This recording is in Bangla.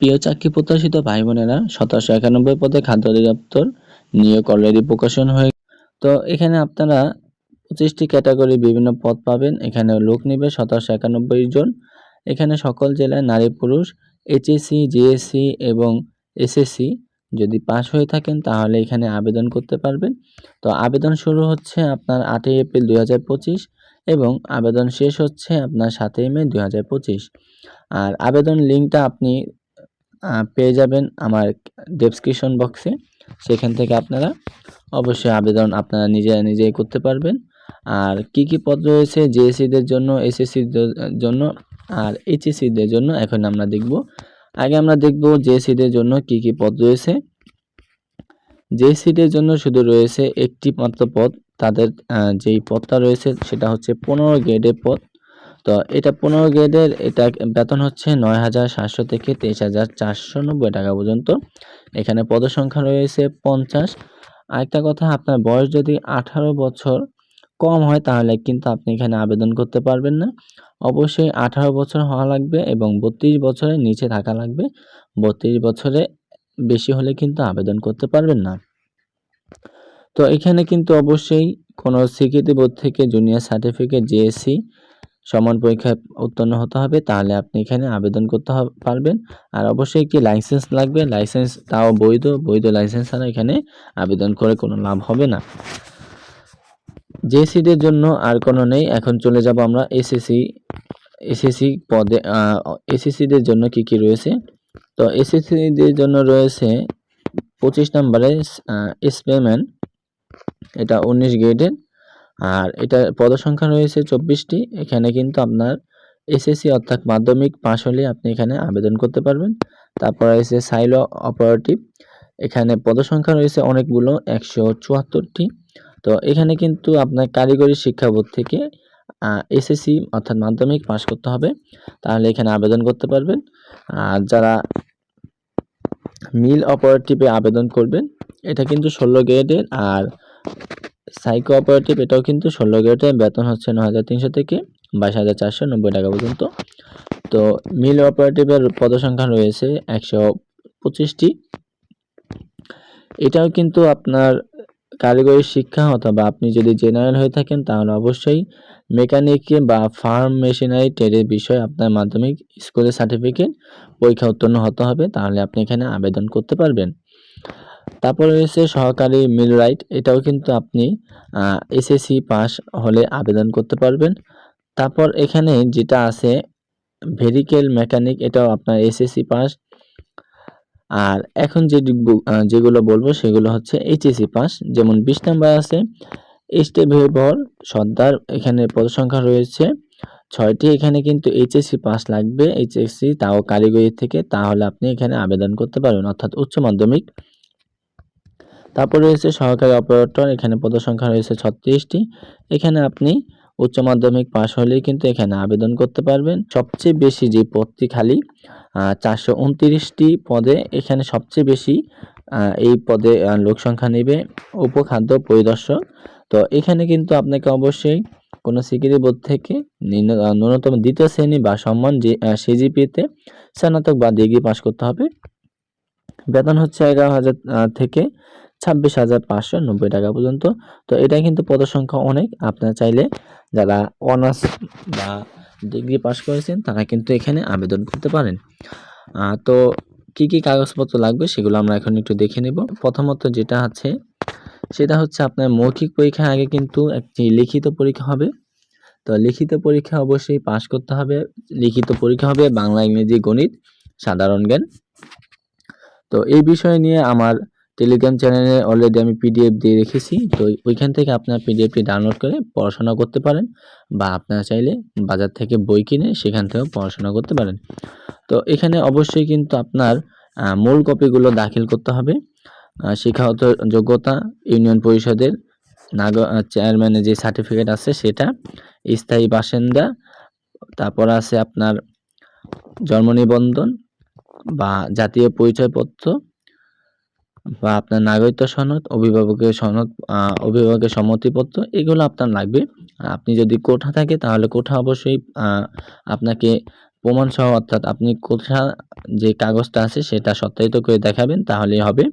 প্রিয় চাকরি প্রত্যাশিত ভাই বোনেরা সতেরোশো একানব্বই পদে খাদ্য অধিদপ্তর নিয়োগ অলরেডি প্রকাশন হয়ে তো এখানে আপনারা পঁচিশটি ক্যাটাগরি বিভিন্ন পদ পাবেন। এখানে লোক নিবে সতেরোশো একানব্বই জন। এখানে সকল জেলায় নারী পুরুষ এইচএসসি জিএসসি এবং এসএসসি যদি পাশ হয়ে থাকেন তাহলে এখানে আবেদন করতে পারবেন। তো আবেদন শুরু হচ্ছে আপনার আটই এপ্রিল দু হাজার পঁচিশ এবং আবেদন শেষ হচ্ছে আপনার সাতই মে দু হাজার পঁচিশ। আর আবেদন লিঙ্কটা আপনি পেয়ে যাবেন আমার ডেসক্রিপশন বক্সে সেখান থেকে আপনারা অবশ্যই আবেদন আপনারা নিজে নিজেই করতে পারবেন। আর কি কি পদ রয়েছে? জেএসসিদের জন্য এসএসসিদের জন্য আর এইচএসসিদের জন্য এখন আমরা দেখব। আগে আমরা দেখব জেএসসিদের জন্য কি কি পদ রয়েছে। জেএসসিদের জন্য শুধু রয়েছে একটি মাত্র পদ। তাদের যেই পদটা রয়েছে সেটা হচ্ছে পনেরো গ্রেডের পদ। তো এটা পনেরো গ্রেডের, এটা বেতন হচ্ছে নয় হাজার সাতশো থেকে তেইশ হাজার চারশো নব্বই টাকা পর্যন্ত। এখানে পদসংখ্যা রয়েছে পঞ্চাশ। আরেকটা কথা, আপনার বয়স যদি আঠারো বছর কম হয়, তাহলে কিন্তু আপনি এখানে আবেদন করতে পারবেন না। অবশ্যই আঠারো বছর হওয়া লাগবে এবং বত্রিশ বছরের নিচে থাকা লাগবে। বত্রিশ বছরে বেশি হলে কিন্তু আবেদন করতে পারবেন না। তো এখানে কিন্তু অবশ্যই কোনো স্বীকৃতি বোর্ড থেকে জুনিয়র সার্টিফিকেট জিএসসি সমান পরীক্ষায় উত্তীর্ণ হতে হবে, তাহলে আপনি এখানে আবেদন করতে পারবেন। আর অবশ্যই একটি লাইসেন্স লাগবে লাইসেন্স তাও বৈধ বৈধ লাইসেন্স ছাড়া এখানে আবেদন করে কোনো লাভ হবে না। জেসিদের জন্য আর কোনো নেই, এখন চলে যাব আমরা এসএসসি এসএসসি পদে এসএসসিদের জন্য কি কি রয়েছে? তো এসএসসিদের জন্য রয়েছে পঁচিশ নম্বরে স্পেম্যান এটা উনিশ গ্রেডের আর এটা পদসংখ্যা রয়েছে চব্বিশটি। এখানে কিন্তু আপনার এসএসসি অর্থাৎ মাধ্যমিক পাশ হলে আপনি এখানে আবেদন করতে পারবেন। তারপর রয়েছে সাইলো অপারেটিভ। এখানে পদসংখ্যা রয়েছে অনেকগুলো, একশো চুয়াত্তরটি। তো এখানে কিন্তু আপনার কারিগরি শিক্ষা বোর্ড থেকে এসএসসি অর্থাৎ মাধ্যমিক পাশ করতে হবে। তাহলে এখানে আবেদন করতে পারবেন। আর যারা মিল অপারেটিভে আবেদন করবেন, এটা কিন্তু ষোলো গ্রেডের। আর সাইকো অপারেটিভ এটাও কিন্তু ষোলো গ্রেডের বেতন হচ্ছে ন হাজার তিনশো থেকে বাইশ হাজার চারশো নব্বই টাকা পর্যন্ত। তো মিল অপারেটিভের পদসংখ্যা রয়েছে একশো পঁচিশটি। এটাও কিন্তু আপনার কারিগরি শিক্ষা অথবা আপনি যদি জেনারেল হয়ে থাকেন, তাহলে অবশ্যই মেকানিক বা ফার্ম মেশিনারি ট্রেডের বিষয়ে আপনার মাধ্যমিক স্কুলের সার্টিফিকেট পরীক্ষা উত্তীর্ণ হতে হবে। তাহলে আপনি এখানে আবেদন করতে পারবেন। তারপরে রয়েছে সহকারী মিল রাইট এটাও কিন্তু আপনি এসএসসি পাস হলে আবেদন করতে পারবেন। তারপর এখানে যেটা আছে ভেরিকেল মেকানিক এটাও আপনার এসএসসি পাস আর এখন যে যেগুলো বলব সেগুলো হচ্ছে এইচএসসি পাস যেমন বিশ নাম্বার আছে ভেবর সর্দার, এখানে পদসংখ্যা রয়েছে। ছয়টি এখানে কিন্তু এইচএসসি পাস লাগবে এইচএসসি তাও কারিগরি থেকে, তাহলে আপনি এখানে আবেদন করতে পারবেন। অর্থাৎ উচ্চ মাধ্যমিক। তারপর রয়েছে সহকারী অপারেটর, এখানে পদসংখ্যা রয়েছে ছত্রিশটি। এখানে আপনি উচ্চ মাধ্যমিক পাশ হলেই কিন্তু এখানে আবেদন করতে পারবেন। সবচেয়ে বেশি যে পদটি খালি চারশো উনত্রিশটি পদে এখানে সবচেয়ে বেশি এই পদে লোক সংখ্যা নেবে উপখাদ্য পরিদর্শক। তো এখানে কিন্তু আপনাকে অবশ্যই কোনো স্বীকৃতি বোধ থেকে ন্যূনতম দ্বিতীয় শ্রেণি বা সম্মান যে সিজিপিতে স্নাতক বা ডিগ্রি পাশ করতে হবে। বেতন হচ্ছে এগারো হাজার থেকে ছাব্বিশ হাজার পাঁচশো নব্বই টাকা পর্যন্ত। তো এটা কিন্তু পদসংখ্যা অনেক। আপনারা চাইলে যারা অনার্স বা ডিগ্রি পাশ করেছেন, তারা কিন্তু এখানে আবেদন করতে পারেন। তো কি কি কাগজপত্র লাগবে সেগুলো আমরা এখন একটু দেখে নেব। প্রথমত যেটা আছে, সেটা হচ্ছে আপনার মৌখিক পরীক্ষার আগে কিন্তু একটি লিখিত পরীক্ষা হবে। তো লিখিত পরীক্ষা অবশ্যই পাশ করতে হবে। লিখিত পরীক্ষা হবে বাংলা, ইংরেজি, গণিত, সাধারণ জ্ঞান। তো এই বিষয় নিয়ে আমার টেলিগ্রাম চ্যানেলে অলরেডি আমি পিডিএফ দিয়ে রেখেছি। তো ওইখান থেকে আপনার পিডিএফটি ডাউনলোড করে পড়াশোনা করতে পারেন বা আপনারা চাইলে বাজার থেকে বই কিনে সেখান থেকেও পড়াশোনা করতে পারেন। তো এখানে অবশ্যই কিন্তু আপনার মূল কপিগুলো দাখিল করতে হবে। শিক্ষাগত যোগ্যতা, ইউনিয়ন পরিষদের, নাগ চেয়ারম্যানের যে সার্টিফিকেট আছে সেটা, স্থায়ী বাসিন্দা, তারপর আছে আপনার জন্ম নিবন্ধন বা জাতীয় পরিচয়পত্র বা আপনার নাগরিকত্ব সনদ, অভিভাবকের সনদ অভিভাবকের সম্মতিপত্র, এগুলো আপনার লাগবে। আপনি যদি কোঠা থাকে, তাহলে কোঠা অবশ্যই আপনাকে প্রমাণ সহ অর্থাৎ আপনি কোঠা যে কাগজটা আছে, সেটা সত্যায়িত করে দেখাবেন, তাহলেই হবে।